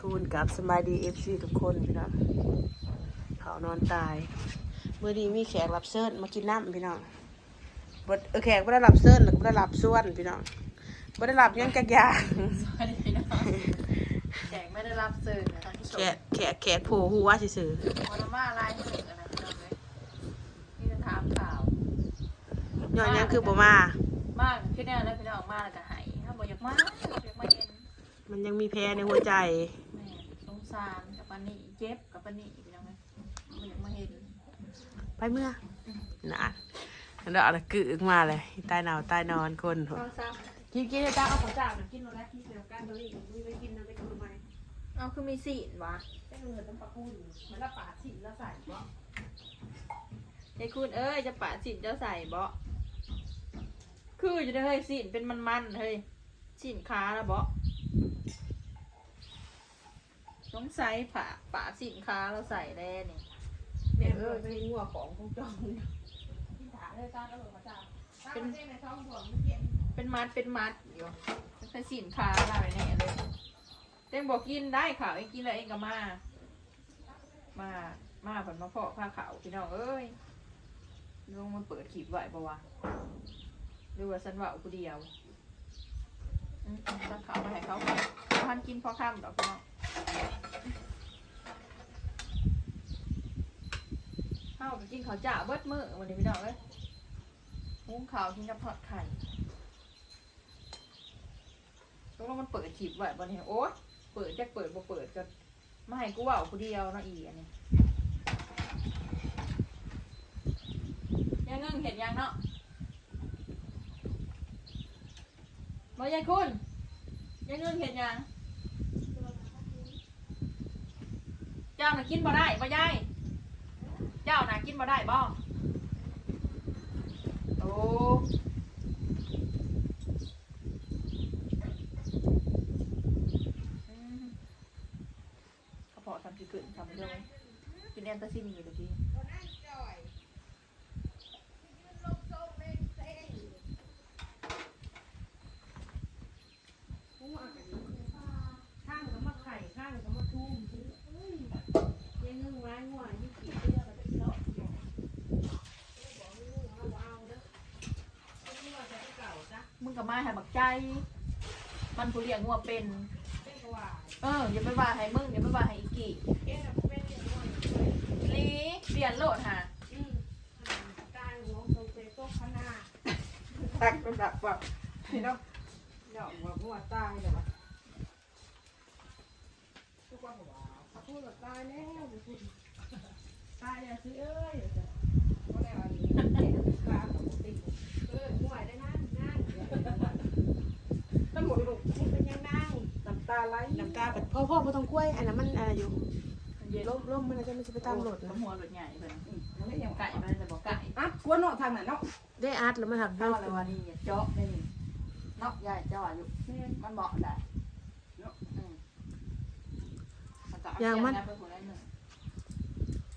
คูณกับสบายดีเอฟซีทุกคนพี่น้องเขานอนตายเมื่อนี้มีแขกรับเชิญมากินน้ำพี่น้องบดเออแขกไม่ได้รับเชิญแล้วก็ไม่ได้รับส่วนพี่น้องไม่ได้รับหยังจักอยางสวัสดีพี่น้องแขกไม่ได้รับสื่อนะท่านผู้ชแขมกแขกแขกโผล่หัวซื่อวันนั้นว่าอะไรสื่ออะไรพี่น้องเลยนี่จะถามข่าวๆย้อนหยังคือบ่มามากขึ้นแน่แล้วพี่น้องมากแล้วก็หายถ้าบอกอยากมาอยากมาเย็นมันยังมีแพ้ในหัวใจแม่ สงสารกับปานนี่เจ็บกับปานนี่พี่น้องเลยบ่อยากมาเห็นไปเมื่อน่ะแล้วเอาละกึกมาเลยใต้หนาวใต้นอนคนก็ซ้กินกินจ้าเอาของจ้าหน่อยกินเราแล้วกินเดียวกันตัวนี้มีไปกินเราไปกินไหมำเอาคือมีสีนวะได้เงินต้องปะคุณมันละปาดสิแล้วใส่บ่ยายคุณเอ้ยจะปะสีนเจ้าใส่บ่คือจะได้เฮ้ยสีนเป็นมันๆเฮ้ยสีนขาแล้วบ่ สงสัยปะปะสีนขาเราใส่แน่นี่เนี่ยเออไปงัวของของจองกินถาเลยจ้าแล้วของจ้าเป็นในท้องห่วงเย็นเป็นมัดเป็นมัดอยู่เป็นสินค้าอะไรเนี่ยเลยเต้งบอกกินได้ข่าวเองกินแล้วเองก็มา มา มาผลมาเพาะผ้าขาวพี่น้องเอ้ยลงมาเปิดขีบไหวปะวะหรือว่าสันว่าอุปเดียวอืมสันขาวมาให้เขาก่อนเขาพันกินพอค่ำดอกพี่น้อง ข้าวไปกินข้าวจ่าเบิดมือวันนี้พี่น้องเอ้ยหุงข้าวกินกับทอดไข่ต้องลงมันเปิดขีบไว้บนนี้โอ๊ยเปิดจะเปิดบ่เปิดก็ไม่ให้กูว่ากูเดียวนะอีอันนี้ยังเงิงเห็นยังเนาะมายายคุณยังเงิงเห็นยังเจ้าน่ะกินบ่ได้บ่ยาย จ้านะกินมาได้บ่โอ้อืมกระเพาะทำที่เกิดทำเรื่องกินแอนตาซินอยู่ตะกี้ ข้างก็มาไข่ข้างก็มาทุ่มยังนึ่งไว้งัวยี่สิบเดือนก็จะเลาะบอก มึงกับมา ให้บักใจ มันผู้เลี้ยงงัวเป็นว่าเอออย่าไปว่าให้มึงอย่าไปว่าให้อีกี่เอ๊ะเป็นอย่างไรลีเปลี่ยนโลดฮะการหัวตรงเตะโต๊ะขนาดตักเป็นแบบว่าพี่น้องดอกว่าหัวตายเลยวะทุกคนบอกว่าพูดว่าตายแล้วพูดตายอย่าซื้อเอ้ยก็แล้วอันนี้กลางปกติเออหัวได้นั่งนั่งตำรวจ ลูกมันเป็นยังนั่งน้ำตาไหลน้ำตาแบบพ่อพ่อไม่ต้องกล้วยอันนั้นมันอะไรอยู่เย็นร่มร่มมันจะไม่ใช่ไปตามรถกับนะหัวรถใหญ่เพิ่นมันไม่ยังไก่มันจะบอกไก่อะกลัวเนาะทางนั้นเนาะได้อาร์ตแล้วมันหักเท่าอะไรวะนี่อย่าเจาะไม่นี่เนาะใหญ่เจาะอยู่มันเหมาะได้เนาะอืมมันก็เอเสีนะไปหัวได้หนึ่ง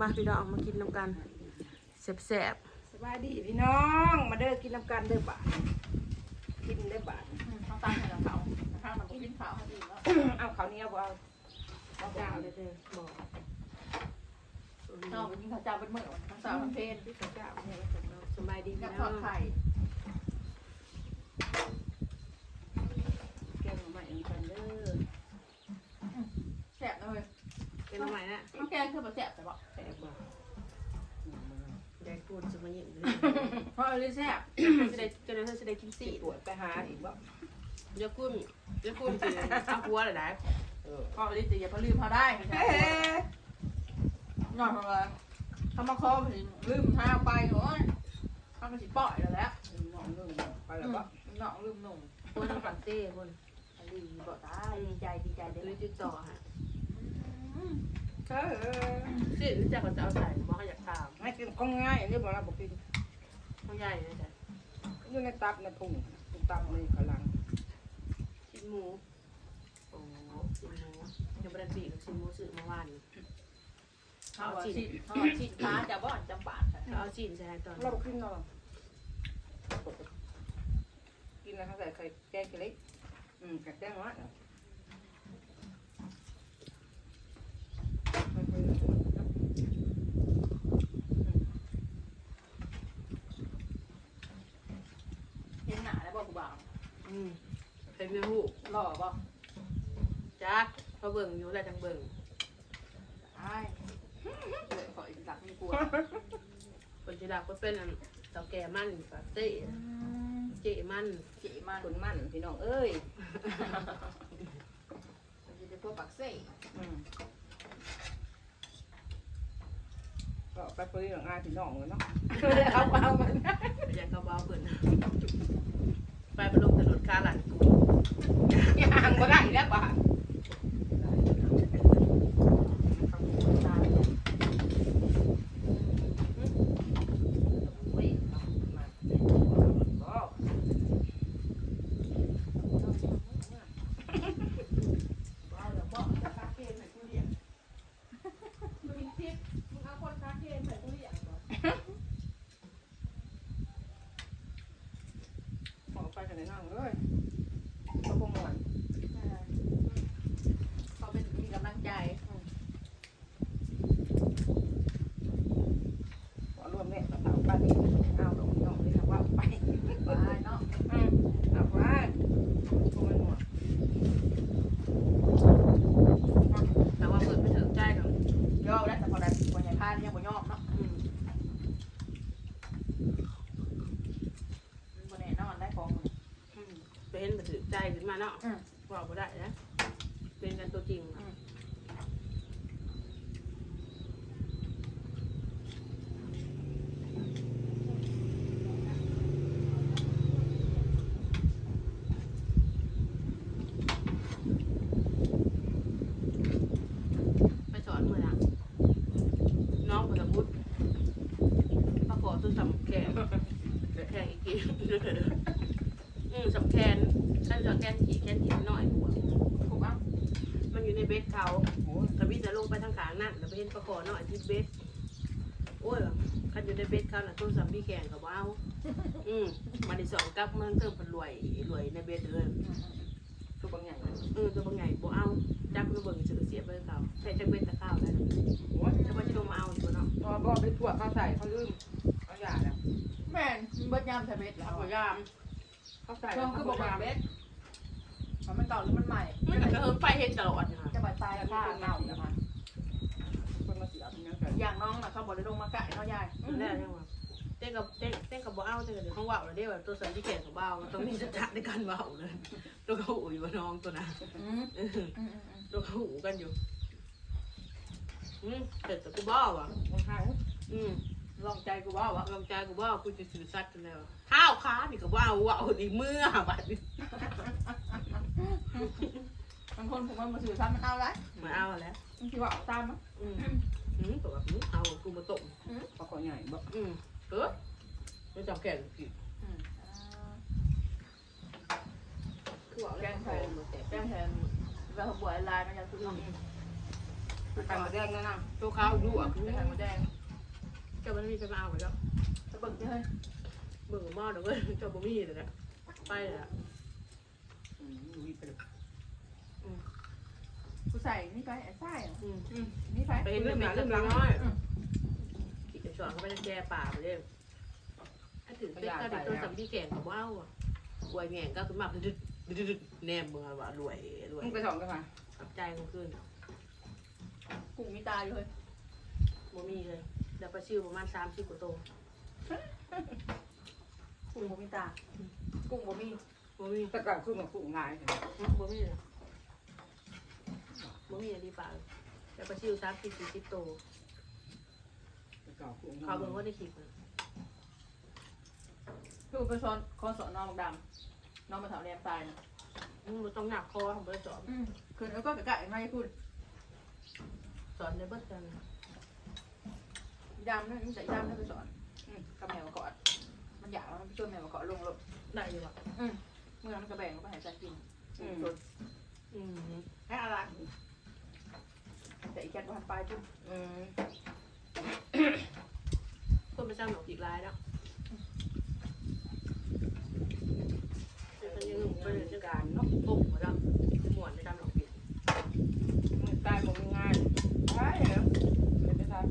มาพี่น้องมากินน้ำกันแสบสบายดีพี่น้อง มาเด้อกินน้ำกันเด้อบาทกินได้อบา ทอืมต้องตามให้กับเขาถ้ามันก็กินข้าวให้ดีแล้วเอาข้าวเหนียวบ่เอาเอาเจ้าเาเลยเด้อบอกนอกไปกินข้าวเจ้าเป็นเมื้อนสาวทั้งเพนพี่เจ้าเนี่ยสบายดีกับพี่ทน้อดไข่แกงใหม่กันเด้อแซ่บเลยเป็นองใหม่นะมันแกงคือแบบแซ่บแต่บอกแซ่บบ่แดกกูนจะมาหยิบเลยเพราะอะไรแซ่บจะได้จะได้จะได้กินสิสีปวดไปหาอีกบ่ เดี๋ยวกุ้นเดี๋ยวกุ้นจะเอาหัวเลยนะเออเพราะอะไรจะอย่าพลืมเขาได้ไม่ใช่เฮ้นอนมาเลยทำมาคอมลืมท้าไปโอ้ยทำมาสิปล่อยแล้วแหละน้องนึงไปแล้วบ่น้องลืมหนุ่มคนฝันเต้คนอันนี้บอกตายดีใจดีใจเด้เลอยติดต่อฮะเออสิรู้จักกับจะเอาใส่บอกให้อยากถามให้กินของง่ายอันนี้บ่ล่ะบ่กินเขาใหญ่เลยจ้ะอยู่ในตับในพุงตับนี่กำลังชิ้ นหมูโอ้ชิ้นหมูเดี๋ยวบริษัทลูกชิ้นหมูซื้อเมื่อวานนี้เาเอาชิ้นเาเอาชิ้นตาจะบ่อนจำปาดค่ะเขาเอาชิ้นใช่ตอนเราขึ้นนอนกินนะคะใส่ไข่แกงกะลิอืมกับแกงวะเห็นหนาแล้วบอกกูบ่าวอืม เป็นเนื้อหูหล่อบ่จักเขาเบิ่งอยู่แล้วจังเบิ่งไอ้เลยขออีกสักนี่กลัวคนจิรักก็เป็นอันเต่าแก่มันปาเต้เจมันจีมันคนมั่นพี่น้องเอ้ยมันจะได้พวกปักเซ่อืมก็ไปคุยกับงานพี่น้องเลยเนาะเอาเอามันอยากกระเบาเบิ่นไปประลงถนนคาหลันกู ย่างก็ได้แล้วป่ะบ้าเดี๋ยวบอกจะคาเกนให้กูเรียกมึงมึงเอาคนคาเกนให้กูเรียกก่อนขอไปกันเลยน้องเอ้ย เขาบ่ม่วน เขาเป็นมีกำลังใจ ขอรวมเนี่ยกระเป๋าป้านี่เอาดอกน้องเลยนะว่าไป ไปเนาะ อืมเอาว่าบ่มันม่วน แต่ว่าเปิดไปถึงใจกัน ย่อแล้วแต่พอได้คนใหญ่พานยังบ่ยอมเนาะ อืม มันบ่แน่นอนได้ของ อืมไปเห็นไปถึงใจขึ้นมาเนาะว่าบ่ได้นะเป็นกันตัวจริง ไปสอนเมื่อไหร่น้องปฐมุตมาขอตัวสำแขนแขนอีกทีอืมสำแขนขั้นสำแขนขี่แขนขี่หน่อยหัว ถูกอะ มันอยู่ในเบสเขา โอ้ย กระบี่จะลงไปทางขาง นั่นแล้วไปเห็นปลาขอหน่อยที่เบสโอ้ยคันอยู่ในเบสเขาน่ะตัวสำพี่แขนกับว้าวอืมมาที่สองกับมันเพิ่มเป็นรวยรวยในเบสเลยทุกบางอย่างเออตัวบางไงบ่เอาจักมันเบิ่งจะเสียเบอร์เขาใส่จักเบสตะข้าวได้โอ้ยถ้ามันจะลงมาเอาอยู่เนาะพอบอกไปถั่วเขาใส่เขาลืมเขาหย่าแล้วแม่นมันเบิดยามใส่เบ็ดแล้เอาวพยายามเขาใส่ช่วงคือบอกว่าเบ็ดมันเก่าหรือมันใหม่มันก็เฮิมไปเห็นตลอดนะคะจะมาตายผ้าเน่านะคะ คนมาเสียเป็นยังไง อย่างน้องน่ะเขาบอกได้ลงมาไก่เขายายนั่นแหละจังหวะเต้นกับเต้นเต้นกับบ่เอาเต้นกับเดี๋ยวเขาว่าวเลยเด้แบบตัวสันที่แขนกับเบามันต้องมีสัจจะในการว่าวเลยตัวเขาอู่อยู่กับน้องตัวนั้นอืมเอออืมอืมอืมตัวเขาหูกันอยู่อืมเสร็จแต่กูบ้าว่ะมันหายอืมลองใจกูว่าวะลองใจกูบ้ากูจะสื่อสัตว์กันแล้วข้าวขานี่ก็บ้าว่าวอีเมื่อบัดนี้บางคนผมว่ามาสื่อซ้ำมันเอาไรมาเอาแล้วบางทีว่าเอาตามมั้ง อืมอืมตัวแบบนี้เอากูมาต้มปลาคอใหญ่บ่อืมเออไม่จับแก่กินอืมคือว่าแกงไทยมาแต่แจ้งแทนแล้วเขาบวชลายมันจะคือไข่มดแดงนั่นน่ะตัวข้าวดูอะแทนมาแดงเจ้ามันมีจะมาเอาไปแล้วจะเบิ่งจะเฮ้ยเบิ่งหม้อเดี๋ยวเว้ยเจ้าบ่มีเลยนะไปเลยอะ อืมมีไปเลยกูใส่นี่ไปไอ้ไส้อืมนี่ไปไปเห็นเรื่องเรื่องน้อยขี่กระชอนเขาไปแก่ป่าไปเลยถ้าถึงเป็นก็ได้ตัวสัมพี่แก่งกับว้าวอะรวยแง่งก็คือมาดึดดึดดึดแนมมือว่ารวยรวยมึงไปสองกันมาขับใจมันขึ้นกุ้งมีตาอยู่เลยบ่มีเลยเดี๋ยวไปชิวประมาณสามสิบกว่าตัวกุ้งบ่มีตากุ้งบ่มีบ่มีตะกร้าคือมันกุ้งลายบ่มีเลย บ่มีอะไรป่าเดี๋ยวไปชิวสามสิบสี่สิบตัวตะกร้ากุ้งเขาเบิ่งว่าได้คลิปนะคือไปสอนคอสอนน้องดำน้องมาถามเรียนตายนะอืมมันต้องหนักคอของเบอร์สอนอืมคือแล้วก็กะกะไม่คุณสอนในเบิร์กันดำนั่นใส่ดำนั่นไปสอนอืมกับแมวกอด มันอยากมันไปช่วยแมวกอดลงรถได้อยู่อะเมื่อมันกระแบ่งก็ไปหายใจกินอืม อืมให้อะไร แต่อีกแค่วันไปปุ๊บอืมคนประจำหนูอีกรายแล้วแต่ตอนนี้หนูไปเรียนราชการเนาะตกหมดแล้วคือหมวนประจำหนูอีกมันตายหมดงานใช่เหรอไม่ได้ตาน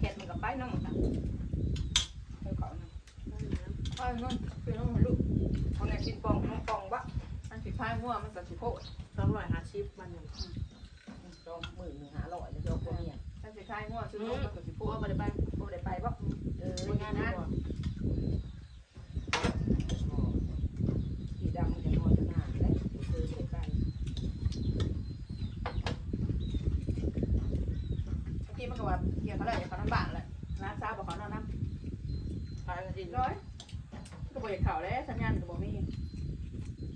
แคทมันก็ไปน้องมันตายไปก่อนนะไปน้องไปน้องลูกคนไหนกินปองน้องปองบะอันสีผ้าง่วงมันจะสีโพด สองร้อยห้าสิบมันยังสองหมื่นหนึ่งห้าร้อยแล้วก็พวกเนี้ยถ้าสิพายง่วซื้อมันก็สิโพพวดกมันได้ไปโพดได้ไปบ่เอองานนั้นสีดำมันจะนอนจะหนาและเจอไปบางทีมันก็ว่าเกี่ยวเขาเลยเขาน้ำบานแหละร้านซาบอกเขานอนน้พายกันดิำร้อยก็บ่อยากเข่าแล้วสัญญาณก็บ่มี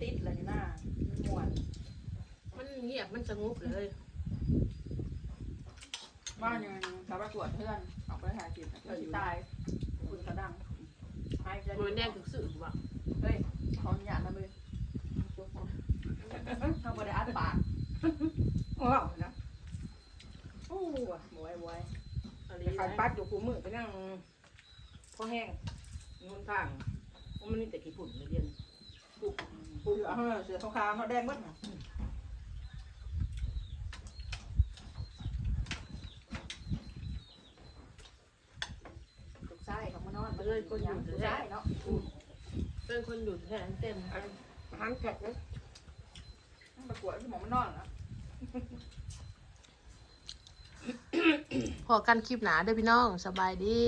ติดอะไรอยู่หน้ามันม่วนมัน เงียบมันสงบเลยบ้านยังสาวประกวดเพื่อนออกไปหาจิตเพื่อนตายคุณกระดังหายใจโดยแน่ถึงสื่อว่าเฮ้ยขออนุญาตนะเว้ยทำบ่ได้อัดปากว้าวนะโอ้ว่ะบวยบวยอะไรไปขันปัดอยู่คู่มือไปนั่งพอแห้งนู่นทางเพราะมันนี่แต่ขี้ฝุ่นเลยเรียนปูเสือเฮ้ยเสือขาวๆเขาแดงหมดน่ะลูกชาย เขามานอนมาเลยคนยังลูกชายเนาะเป็นคนอยู่แทนเต็มหันแข็กเลยประกวดที่หมอมันนอนนะพอกันคลิปหนาเด้อพี่น้องสบายดี